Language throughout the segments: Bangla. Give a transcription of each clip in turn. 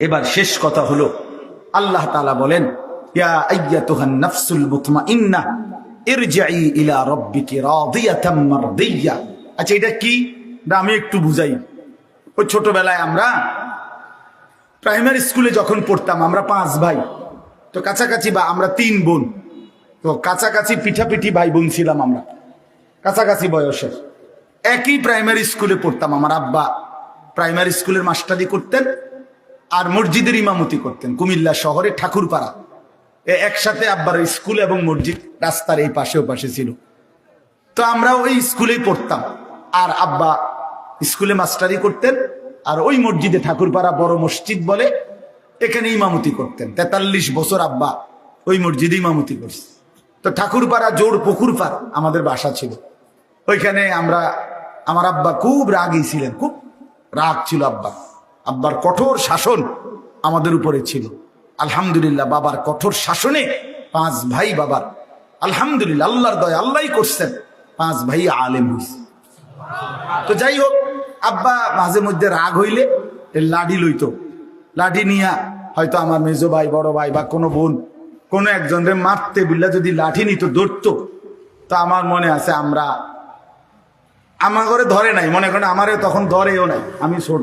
এবার শেষ কথা হলো, আল্লাহ তালা বলেন আচ্ছা এটা কি? একটু বুঝাই। ওই ছোটবেলায় আমরা প্রাইমারি স্কুলে যখন পড়তাম, আমরা পাঁচ ভাই, তো কাছাকাছি বা আমরা তিন বোন, তো কাছাকাছি পিঠাপিঠি ভাই বোন ছিলাম আমরা, কাছাকাছি বয়সের। একই প্রাইমারি স্কুলে পড়তাম, আমার আব্বা প্রাইমারি স্কুলের মাস্টারি করতেন আর মসজিদের ইমামতি করতেন কুমিল্লা শহরে ঠাকুরপাড়া। একসাথে আব্বার স্কুল এবং মসজিদ রাস্তার এই পাশে ও পাশে ছিল। তো আমরা ওই স্কুলেই পড়তাম। আর আব্বা স্কুলে মাস্টারি করতেন আর ওই মসজিদে ঠাকুরপাড়া বড় মসজিদ বলে এখানে ইমামতি করতেন। তেতাল্লিশ বছর আব্বা ওই মসজিদে ইমামতি করছে। তো ঠাকুরপাড়া জোর পুকুর আমাদের বাসা ছিল। ওইখানে আমরা, আমার আব্বা খুব রাগী ছিলেন, খুব রাগ ছিল আব্বা। আব্বার কঠোর শাসন আমাদের উপরে ছিল। আলহামদুলিল্লাহ বাবার কঠোর শাসনে পাঁচ ভাই বাবার। আলহামদুলিল্লাহ আল্লাহর দয় আল্লাহই করছেন, পাঁচ ভাই আলেম হইছে। তো যাই হোক, আব্বা মাঝে মধ্যে রাগ হইলে লাঠি লইতো। লাঠি নিয়া হয়তো আমার মেজো ভাই, বড় ভাই বা কোনো বোন, কোনো একজনরে মারতে বিল্লা যদি লাঠি নিত, ধরতো। তো আমার মনে আছে আমরা, আমার ঘরে ধরে নাই, মনে করেন আমারে তখন ধরেও নাই, আমি ছোট।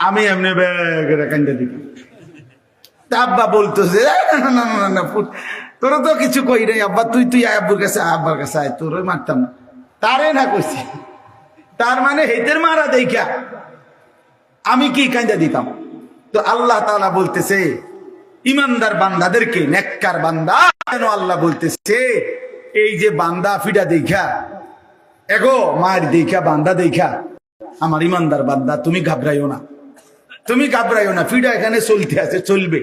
আমি এমনি ব্যাগের কান্দে তা আব্বা বলতো যে "এই না, না, তোরা তো কিছু কই নাই আব্বা তুই তুই আব্বুর কাছে আব্বার কাছে আয় তোর মারতাম না। তারে না কইছি। তার মানে হেতের মারা দেখা আমি কি কান্দা দিতাম? তো আল্লাহ তাআলা বলতেছে ইমানদার বান্দাদেরকে নেককার বান্দা কেন আল্লাহ বলতেছে এই যে বান্দা ফিডা দেখা এগো মার দেখা বান্দা দেখা আমার ইমানদার বান্দা তুমি ঘাবড়াইও না। তুমি ঘাবড়াইও না, ফিডা এখানে চলতে আছে, চলবে।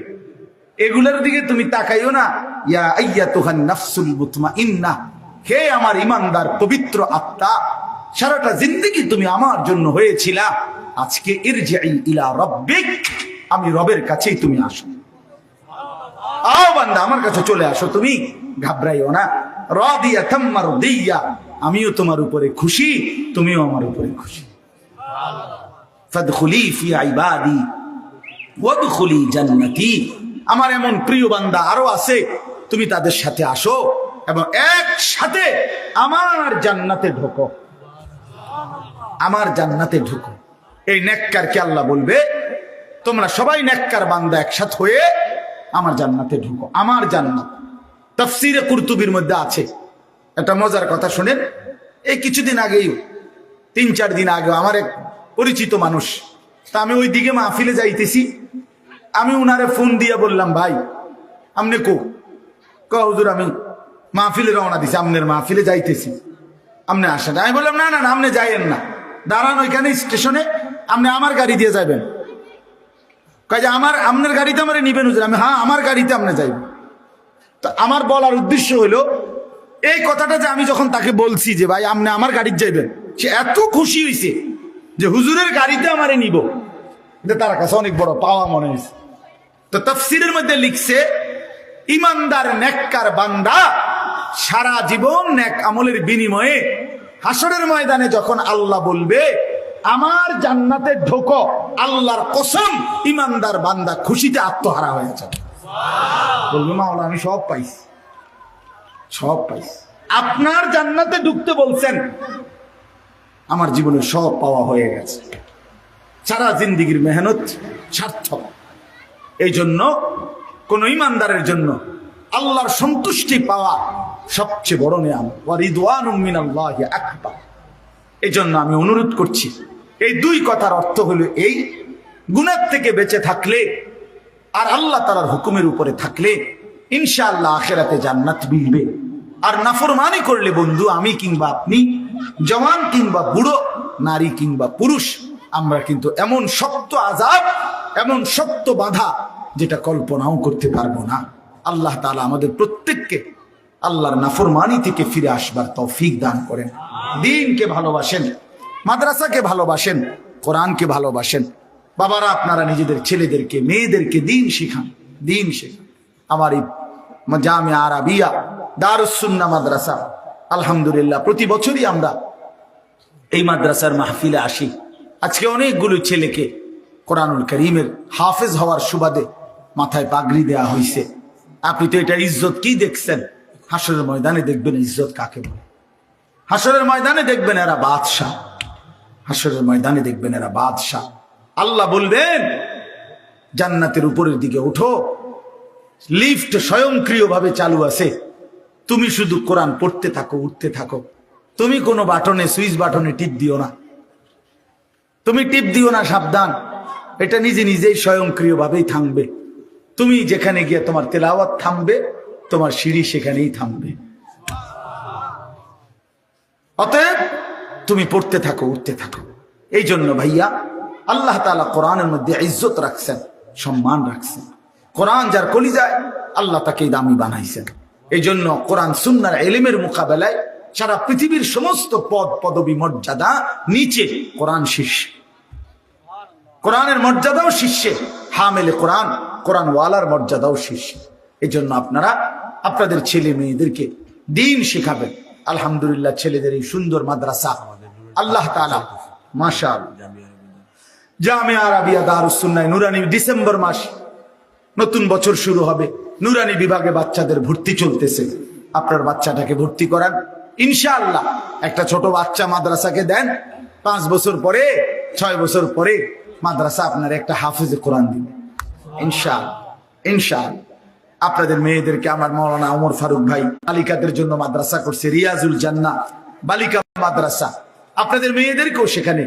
এগুলোর দিকে তুমি তাকাইও না। ইয়া তোহান নাফসুল মুতমা ইন্না হে আমার ইমানদার পবিত্র আত্মা, সারাটা জিন্দগি তুমি আমার জন্য হয়েছিলা। আজকে ইরজিই ইলা রব্বিক, আমি রবের কাছেই তুমি আসো। আও বান্দা, আমার কাছে চলে আসো তুমি, ঘাবড়াইও না। রাদিয়া তাম্মার দিয়া আমিও তোমার উপরে খুশি, তুমিও আমার উপরে খুশি। ফাদখুলি ফি ইবাদি, ওয়াদখুলি জান্নাতি। আমার এমন প্রিয় বান্দা আরও আছে, তুমি তাদের সাথে আসো এবং একসাথে আমার জান্নাতে ঢোকো। আমার জান্নাতে ঢুকো। এই নেককারকে আল্লাহ বলবে, তোমরা সবাই নেককার বান্দা একসাথ হয়ে আমার জান্নাতে ঢুকো। আমার জান্নাত। তফসিরে কুরতুবির মধ্যে আছে। একটা মজার কথা শুনেন, এই কিছুদিন আগেই, তিন চার দিন আগে আমার এক পরিচিত মানুষ। তা আমি ওই দিকে মাহফিলে যাইতেছি। আমি উনারে ফোন দিয়ে বললাম, ভাই, আমনে কো? ক হুজুর, আমি মাহফিলে রওনা দিছি, আমনের মাহফিলে যাইতেছি। আপনি আসেন আমি বললাম, না না না আপনি যাইয়েন না। দাঁড়ান ওইখানে স্টেশনে আপনি আমার গাড়ি দিয়ে যাবেন কাজে আমার আপনার গাড়িতে আমার নিবেন হুজুর? আমি হ্যাঁ আমার গাড়িতে আপনি যাইবেন তো আমার বলার উদ্দেশ্য হলো এই কথাটা যে আমি যখন তাকে বলছি যে, ভাই আপনি আমার গাড়িতে যাইবেন, সে এত খুশি হয়েছে যে হুজুরের গাড়িতে আমারে নিব। এটা তার কাছে অনেক বড় পাওয়া মনে হয়েছে। তো তফসিরের মধ্যে লিখছে, ইমানদার, নেককার বান্দা সারা জীবন নেক আমলের বিনিময়ে হাসরের ময়দানে যখন আল্লাহ বলবে, আমার জান্নাতে ঢোকো, আল্লাহর কসম, ইমানদার বান্দা খুশিতে আত্মহারা হয়ে যাবে। বলবে, মাওলা, আমি সব পাইছি। সব পাইছি। আপনার জান্নাতে ঢুকতে বলছেন আমার জীবনে সব পাওয়া হয়ে গেছে। সারা জিন্দিগির মেহনত সার্থক। এই জন্য কোন ইমানদারের জন্য আল্লাহর সন্তুষ্টি পাওয়া সবচেয়ে বড় নিয়াম। এই জন্য আমি অনুরোধ করছি, এই দুই কথার অর্থ হলো এই গুণের থেকে বেঁচে থাকলে আর আল্লাহ তালার হুকুমের উপরে থাকলে ইনশাআল্লাহ আখেরাতে জান্নাত মিলবে। আর নাফরমানি করলে বন্ধু, আমি কিংবা আপনি, জওয়ান কিংবা বুড়ো, নারী কিংবা পুরুষ, আমরা কিন্তু এমন শক্ত আজাব এমন শক্ত বাধা যেটা কল্পনাও করতে পারব না। আল্লাহ তালা আমাদের প্রত্যেককে আল্লাহর নাফরমানি থেকে ফিরে আসবার তৌফিক দান করেন। দিনকে ভালোবাসেন, মাদ্রাসাকে ভালোবাসেন, কোরআনকে ভালোবাসেন। বাবারা, আপনারা নিজেদের ছেলেদেরকে, মেয়েদেরকে দিন শিখান, দিন শেখান। আমার এই জামে আরাবিয়া দারুসুন্না মাদ্রাসা। আলহামদুলিল্লাহ, প্রতি বছরই আমরা এই মাদ্রাসার মাহফিলে আসি। আজকে অনেকগুলো ছেলেকে কোরআনুল করিমের হাফেজ হওয়ার সুবাদে মাথায় পাগড়ি দেয়া হয়েছে আপনি তো এটা ইজ্জত কি দেখছেন? হাসরের ময়দানে দেখবেন ইজ্জত কাকে বলে? হাসরের ময়দানে দেখবেন এরা বাদশাহ। হাসরের ময়দানে দেখবেন এরা বাদশাহ। আল্লাহ বলবেন, জান্নাতের উপরের দিকে উঠো। লিফট স্বয়ংক্রিয়ভাবে চালু আছে। তুমি শুধু কোরআন পড়তে থাকো, উঠতে থাকো। তুমি কোনো বাটনে, সুইচ বাটনে টিপ দিও না। তুমি টিপ দিও না সাবধান। এটা নিজে নিজেই স্বয়ংক্রিয়ভাবেই থামবে। তুমি যেখানে গিয়ে তোমার তেলাওয়াত থামবে, তোমার সিঁড়ি সেখানেই থামবে। অতএব তুমি পড়তে থাকো, উঠতে থাকো। এই জন্য ভাইয়া, আল্লাহ তালা কোরআনের মধ্যে ইজ্জত রাখছেন, সম্মান রাখছেন। কোরআন যার কলিজায়, আল্লাহ তাকে দামি বানাইছেন। এই জন্য কোরআন সুন্নার এলিমের মোকাবেলায় সারা পৃথিবীর সমস্ত পদ, পদবী, মর্যাদা নিচে কোরআন শীর্ষে। কোরআনের মর্যাদাও শীর্ষে, হামেলে কোরআন কোরআন ওয়ালার মর্যাদাও শীর্ষে। এই জন্য আপনারা, আপনাদের ছেলে মেয়েদেরকে দিন শেখাবেন। আলহামদুলিল্লাহ, ছেলেদের এই সুন্দর মাদ্রাসা আল্লাহ তালা মাশা জামিয়া আরাবিয়া দারুসুন্নায় নুরানি, ডিসেম্বর মাস, নতুন বছর শুরু হবে। নুরানি বিভাগে বাচ্চাদের ভর্তি চলতেছে। আপনার বাচ্চাটাকে ভর্তি করান। ইনশাআল্লাহ একটা ছোট বাচ্চা মাদ্রাসাকে দেন। পাঁচ বছর পরে, ছয় বছর পরে মাদ্রাসা আপনার একটা হাফিজে কোরআন দিবে। ইনশাল ইনশাল আপনাদের মেয়েদেরকে আমার মৌলানা ওমর ফারুক ভাই বালিকাদের জন্য মাদ্রাসা করছে রিয়াজুল জান্না বালিকা মাদ্রাসা। আপনাদের মেয়েদেরকেও সেখানে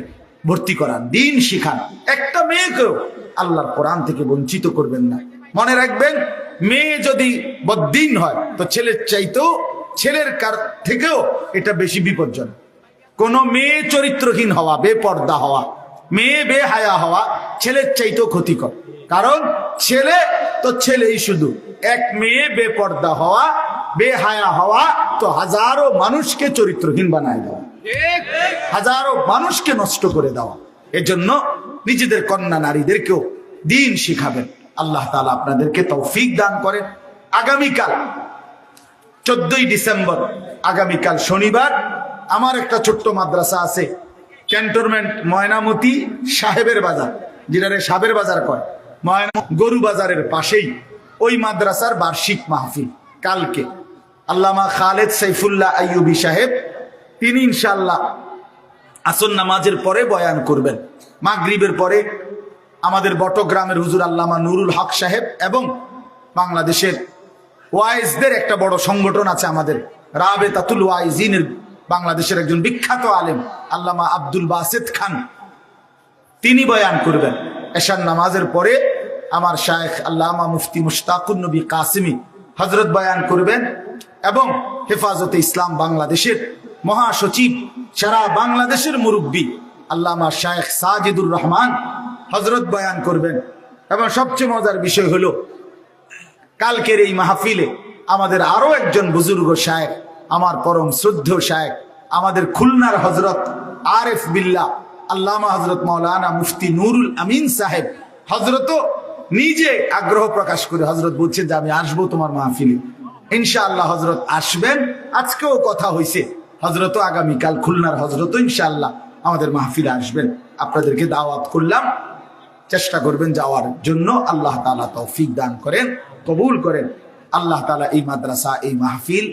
ভর্তি করান, দিন শিখান। একটা মেয়েকেও আল্লাহর কোরআন থেকে বঞ্চিত করবেন না। মনে রাখবেন, মেয়ে যদি বদ্দিন হয়, তো ছেলের চাইতেও ছেলের কার থেকেও এটা বেশি বিপজ্জনক। কোন মেয়ে চরিত্রহীন হওয়া, বেপর্দা হওয়া, মেয়ে বেহায়া হওয়া ছেলের চাইতেও ক্ষতিকর। কারণ ছেলে তো ছেলেই শুধু। এক মেয়ে বেপর্দা হওয়া, বেহায়া হওয়া, তো হাজারো মানুষকে চরিত্রহীন বানায় দেওয়া। হাজারো মানুষকে নষ্ট করে দেওয়া। এজন্য নিজেদের কন্যা নারীদেরকেও দিন শিখাবেন। আল্লাহ তালা আপনাদেরকে তৌফিক দান করেন। আগামীকাল, চোদ্দই ডিসেম্বর, আগামীকাল শনিবার আমার একটা ছোট্ট মাদ্রাসা আছে, ক্যান্টনমেন্ট ময়নামতি সাহেবের বাজার, যেটারে সাবের বাজার কয়। ময়না গরু বাজারের পাশেই ওই মাদ্রাসার বার্ষিক মাহফিল, কালকে। আল্লামা খালেদ সাইফুল্লাহ আইয়ুবি সাহেব, তিনি ইনশাল্লাহ আসন নামাজের পরে বয়ান করবেন। মাগরিবের পরে আমাদের বটগ্রামের হুজুর আল্লামা নুরুল হক সাহেব এবং বাংলাদেশের ওয়াইজদের একটা বড় সংগঠন আছে আমাদের রাবে তাতুল ওয়াইজিনের বাংলাদেশের একজন বিখ্যাত আলেম, আল্লামা আব্দুল বাসেদ খান। তিনি বয়ান করবেন, এশার নামাজের পরে আমার শায়েখ আল্লামা মুফতি মুশতাকুন নবী কাসিমি হজরত বয়ান করবেন এবং হেফাজতে ইসলাম বাংলাদেশের মহাসচিব, সারা বাংলাদেশের মুরব্বী আল্লামা শায়েখ সাজিদুর রহমান হজরত বয়ান করবেন। এবং সবচেয়ে মজার বিষয় হলো, কালকের এই মাহফিলে আমাদের আরও একজন বুজুর্গ শায়েক আমার পরম শ্রদ্ধ শায়েক আমাদের খুলনার হজরত আরেফ বিল্লাহ, আল্লামা হজরত মৌলানা মুফতি নুরুল আমিন সাহেব। হজরত নিজে আগ্রহ প্রকাশ করে হজরত বলছেন যে, আমি আসব তোমার মাহফিলে। ইনশাআল্লাহ হজরত আসবেন। আজকেও কথা হয়েছে হজরত আগামীকাল খুলনার হজরত ইনশাআল্লাহ আমাদের মাহফিলে আসবেন। আপনাদেরকে দাওয়াত করলাম। চেষ্টা করবেন যাওয়ার জন্য আল্লাহ তালা তৌফিক দান করেন, কবুল করেন। আল্লাহ তালা এই মাদ্রাসা, এই মাহফিল